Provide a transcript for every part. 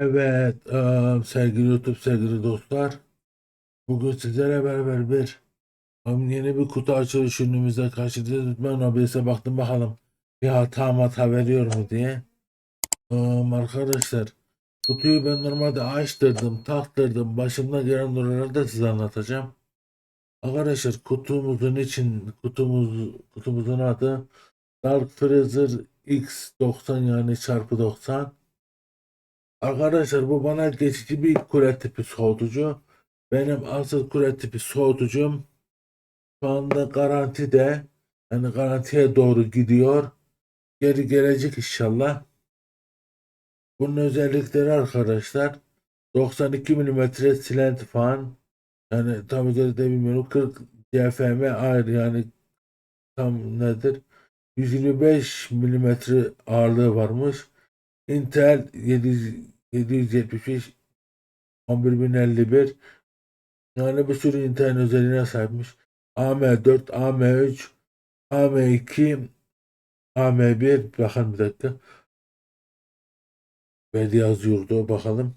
Evet, eee, sevgili YouTube, sevgili dostlar. Bugün sizlere beraber bir yeni bir kutu açılış ürünümüzle karşınızdayız. Lütfen OBS'e baktım bakalım bir hata hata veriyor mu diye. Em, arkadaşlar, kutuyu ben normalde açtırdım, taktırdım. Başımda gelen durumları da size anlatacağım. Arkadaşlar kutumuzun için kutumuz kutumuzun adı Dark Freezer X90 yani çarpı 90. Arkadaşlar bu bana geçici bir kule tipi soğutucu. Benim asıl kule tipi soğutucum şu anda garantide. Yani garantiye doğru gidiyor. Geri gelecek inşallah. Bunun özellikleri arkadaşlar 92 mm silent fan yani tam üzerinde bilmiyorum 40 CFM ayrı yani tam nedir 125 mm ağırlığı varmış. Intel 700 775 11051 yani bir sürü internet özelliğine sahipmiş. AM4, AM3, AM2, AM1 bakın bir dakika. Verdi yazıyordu bakalım.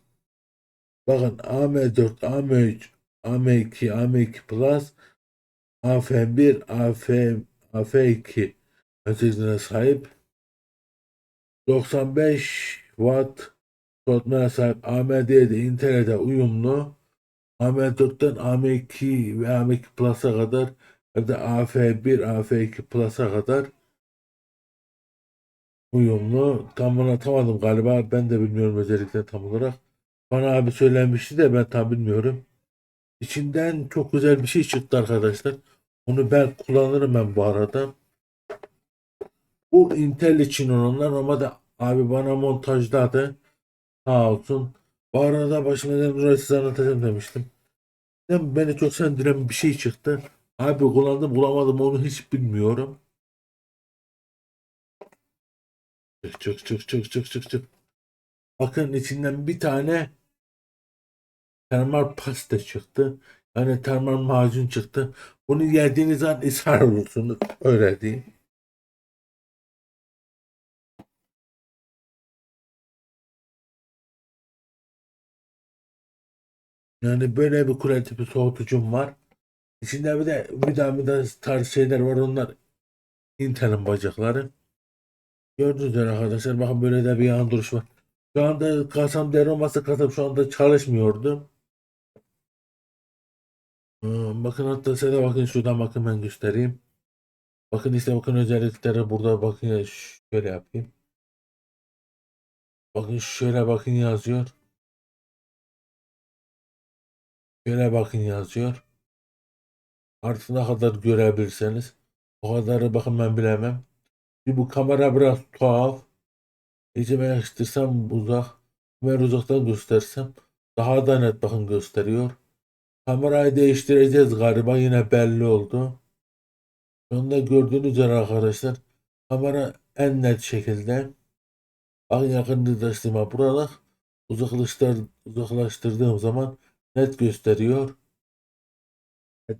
Bakın AM4, AM3, AM2, AM2 Plus, AF1, AF, AF2 özelliğine sahip. 95 Watt soğutmaya sahip AMD'de Intel'e uyumlu. AM4'ten AM2 ve AM2 Plus'a kadar ve de AF1, AF2 Plus'a kadar uyumlu. Tam anlatamadım galiba. Ben de bilmiyorum özellikle tam olarak. Bana abi söylenmişti de ben tam bilmiyorum. İçinden çok güzel bir şey çıktı arkadaşlar. Onu ben kullanırım ben bu arada. Bu Intel için olanlar normalde abi bana montajdadı. Sağ olsun. Bu arada başıma gelen burayı size anlatacağım demiştim. Ben beni çok sendiren bir şey çıktı. Abi kullandım bulamadım onu hiç bilmiyorum. Çık çık çık çık çık çık çık. Bakın içinden bir tane termal pasta çıktı. Yani termal macun çıktı. Bunu yediğiniz an ishal olursunuz. Öyle diyeyim. Yani böyle bir kule tipi soğutucum var. İçinde bir de bir daha bir daha tarz şeyler var. Onlar Intel'in bacakları. Gördüğünüz üzere arkadaşlar bakın böyle de bir yan duruş var. Şu anda kasam değer olmasa kasam şu anda çalışmıyordu. Hmm, bakın hatta size bakın şuradan bakın ben göstereyim. Bakın işte bakın özellikleri burada bakın şöyle yapayım. Bakın şöyle bakın yazıyor. Şöyle bakın yazıyor. Artık ne kadar görebilirseniz o kadarı bakın ben bilemem. Bir bu kamera biraz tuhaf. İyice ben yakıştırsam uzak. Ben uzaktan göstersem daha da net bakın gösteriyor. Kamerayı değiştireceğiz galiba yine belli oldu. Sonunda gördüğünüz üzere arkadaşlar kamera en net şekilde bakın yakınlaştırma burada uzaklaştır, uzaklaştırdığım zaman net gösteriyor.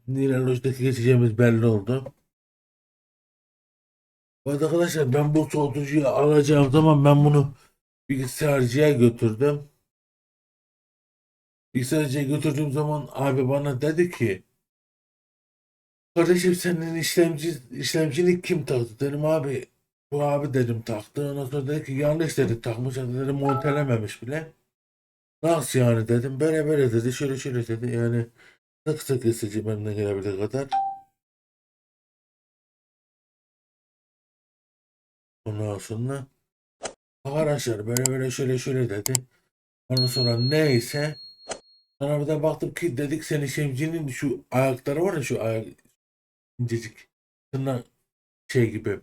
Nirolojdaki geçeceğimiz belli oldu. Bu arkadaşlar ben bu soğutucuyu alacağım zaman ben bunu bilgisayarcıya götürdüm. Bilgisayarcıya götürdüğüm zaman abi bana dedi ki Kardeşim senin işlemci, işlemcini kim taktı? Dedim abi bu abi dedim taktı. Ondan sonra dedi ki yanlış dedi takmış. Dedi montelememiş bile. Nasıl yani dedim. Böyle böyle dedi. Şöyle şöyle dedi. Yani sık sık kesici benimle gelebilir kadar. Ondan sonra arkadaşlar böyle böyle şöyle şöyle dedi. Ondan sonra neyse sonra bir de baktım ki dedik senin işlemcinin şu ayakları var ya şu ayak incecik tırnak şey gibi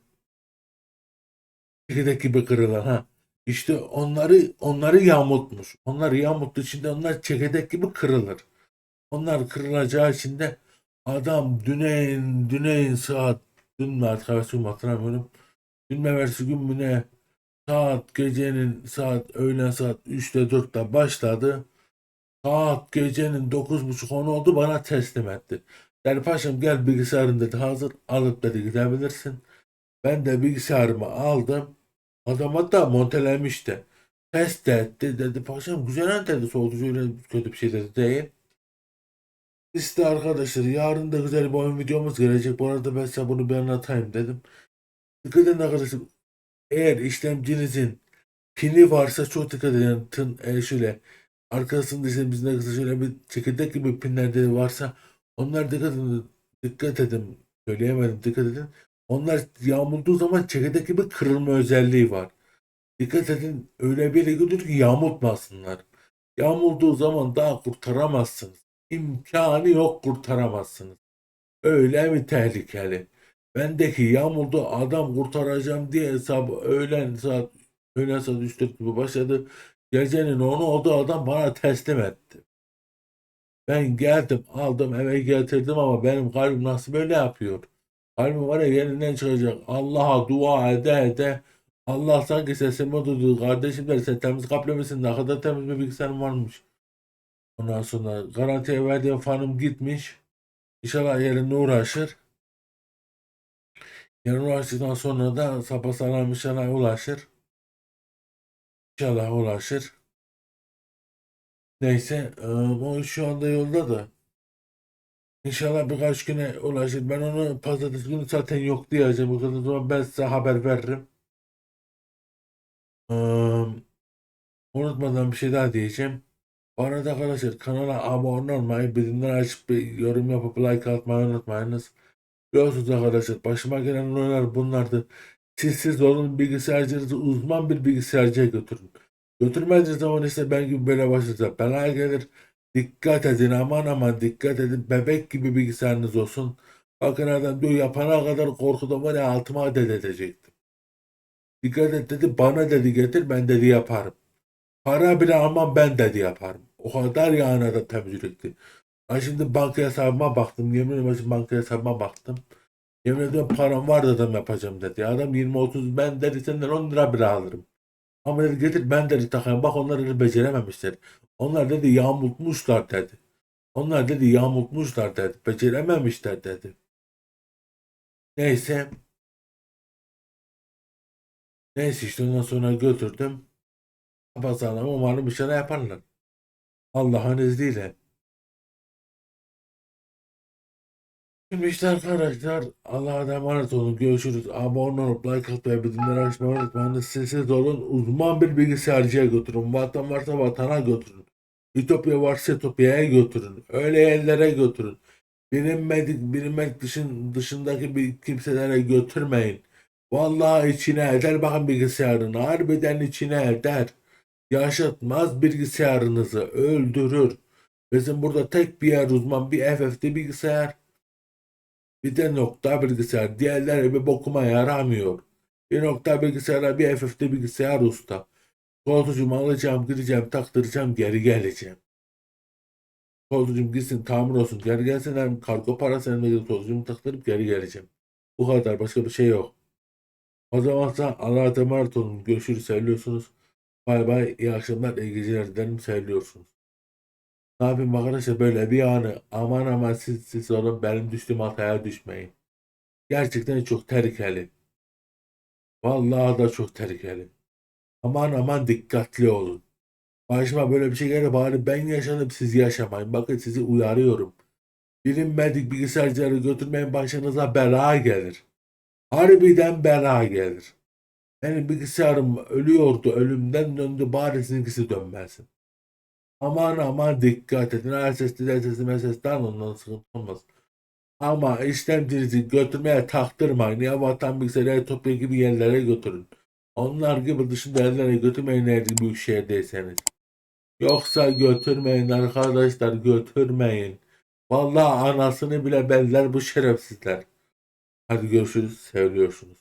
çekirdek gibi kırılan ha. İşte onları onları yamultmuş. Onları yamulttuğu için de onlar çekirdek gibi kırılır. Onlar kırılacağı için de adam düneyin düneyin saat dün mü havasını hatırlamıyorum. Dün mü evvelsi gün mü ne saat gecenin saat öğlen saat 3'te 4'te başladı. Saat gecenin 9.30 10 oldu bana teslim etti. Yani paşam gel bilgisayarın dedi hazır alıp dedi gidebilirsin. Ben de bilgisayarımı aldım. Adam hatta montelemişti. Test etti dedi. Paşam güzel anteni soğutucu öyle kötü bir şey dedi değil. İşte arkadaşlar yarın da güzel bir oyun videomuz gelecek. Bu arada ben size bunu bir anlatayım dedim. Dikkat edin arkadaşlar. Eğer işlemcinizin pini varsa çok dikkat edin. Tın e, şöyle arkasında bizde kısa şöyle bir çekirdek gibi pinlerde varsa onlar dikkat edin. Dikkat edin. Söyleyemedim dikkat edin. Onlar yağmurduğu zaman çekirdek gibi kırılma özelliği var. Dikkat edin öyle bir yere götür ki yağmurtmasınlar. Yağmurduğu zaman daha kurtaramazsınız. İmkanı yok kurtaramazsınız. Öyle mi tehlikeli? Bendeki yağmurdu adam kurtaracağım diye hesap öğlen saat öğlen saat 3 gibi başladı. Gecenin onu oldu adam bana teslim etti. Ben geldim aldım eve getirdim ama benim kalbim nasıl böyle yapıyor? Kalbim var ya yerinden çıkacak. Allah'a dua ede ede Allah sanki sesimi duydu. Kardeşim der sen temiz kaplemesin ne kadar temiz bir bilgisayarım varmış. Ondan sonra garantiye verdiğim fanım gitmiş. İnşallah yerinde uğraşır. Yarın uğraştıktan sonra da sapasağlam inşallah ulaşır. İnşallah ulaşır. Neyse e, o şu anda yolda da. İnşallah birkaç güne ulaşır. Ben onu pazartesi günü zaten yok diyeceğim. O zaman ben size haber veririm. Eee, unutmadan bir şey daha diyeceğim. Bu arada arkadaşlar kanala abone olmayı, bildirimleri açıp bir yorum yapıp like atmayı unutmayınız. Biliyorsunuz arkadaşlar başıma gelen olaylar bunlardı. Siz siz olun bilgisayarcınızı uzman bir bilgisayarcıya götürün. Götürmediğiniz zaman işte ben gibi böyle başınıza bela gelir. Dikkat edin aman aman dikkat edin. Bebek gibi bilgisayarınız olsun. Bakın adam diyor yapana kadar korkudan var ya altıma adet edecektim. Dikkat et dedi bana dedi getir ben dedi yaparım. Para bile almam ben dedi yaparım. O kadar yani da temiz yürekli. Ben şimdi banka hesabıma baktım. Yemin ederim banka hesabıma baktım. Yemin ediyorum param var dedim yapacağım dedi. Adam 20-30 ben dedi senden 10 lira bile alırım. Ama dedi getir ben dedi takayım. Bak onlar dedi becerememişler. Onlar dedi yağmurtmuşlar dedi. Onlar dedi yağmurtmuşlar dedi. Becerememişler dedi. Neyse. Neyse işte ondan sonra götürdüm. Pazarlama umarım bir şeyler yaparlar. Allah'ın izniyle. Şimdi işte arkadaşlar Allah'a emanet olun. Görüşürüz. Abone olup like atmayı, bildirimleri açmayı unutmayın. Sessiz olun. Uzman bir bilgisayarcıya götürün. Vatan varsa vatana götürün. Ütopya varsa Ütopya'ya götürün. Öyle yerlere götürün. Bilinmedik, bilinmek dışın, dışındaki bir kimselere götürmeyin. Vallahi içine eder bakın bilgisayarını. Harbiden içine eder. Yaşatmaz bilgisayarınızı. Öldürür. Bizim burada tek bir yer uzman bir FF'de bilgisayar. Bir de nokta bilgisayar. Diğerleri bir bokuma yaramıyor. Bir nokta bilgisayara bir FF'de bilgisayar usta. Koltuğumu alacağım, gideceğim, taktıracağım, geri geleceğim. Koltuğum gitsin, tamir olsun, geri gelsin hem kargo parası hem de koltuğumu taktırıp geri geleceğim. Bu kadar, başka bir şey yok. O zaman sen Allah'a emanet olun. Görüşürüz, seviyorsunuz. Bay bay, iyi akşamlar, iyi geceler dilerim, seviyorsunuz. Ne yapayım arkadaşlar böyle bir anı aman aman siz siz olun benim düştüğüm hataya düşmeyin. Gerçekten çok tehlikeli. Vallahi da çok tehlikeli. Aman aman dikkatli olun. Başıma böyle bir şey gelir bari ben yaşadım siz yaşamayın. Bakın sizi uyarıyorum. Bilinmedik bilgisayarcıları götürmeyin başınıza bela gelir. Harbiden bela gelir. Benim bilgisayarım ölüyordu ölümden döndü bari sizinkisi dönmesin. Aman aman dikkat edin. Her sesli de sesli mesajdan ondan sıkıntı olmaz. Ama işlemcinizi götürmeye taktırmayın. Ya vatan bilgisayarı topya gibi yerlere götürün. Onlar gibi dışında yerlere götürmeyin eğer büyük şehirdeyseniz. Yoksa götürmeyin arkadaşlar götürmeyin. Vallahi anasını bile beller bu şerefsizler. Hadi görüşürüz. Seviyorsunuz.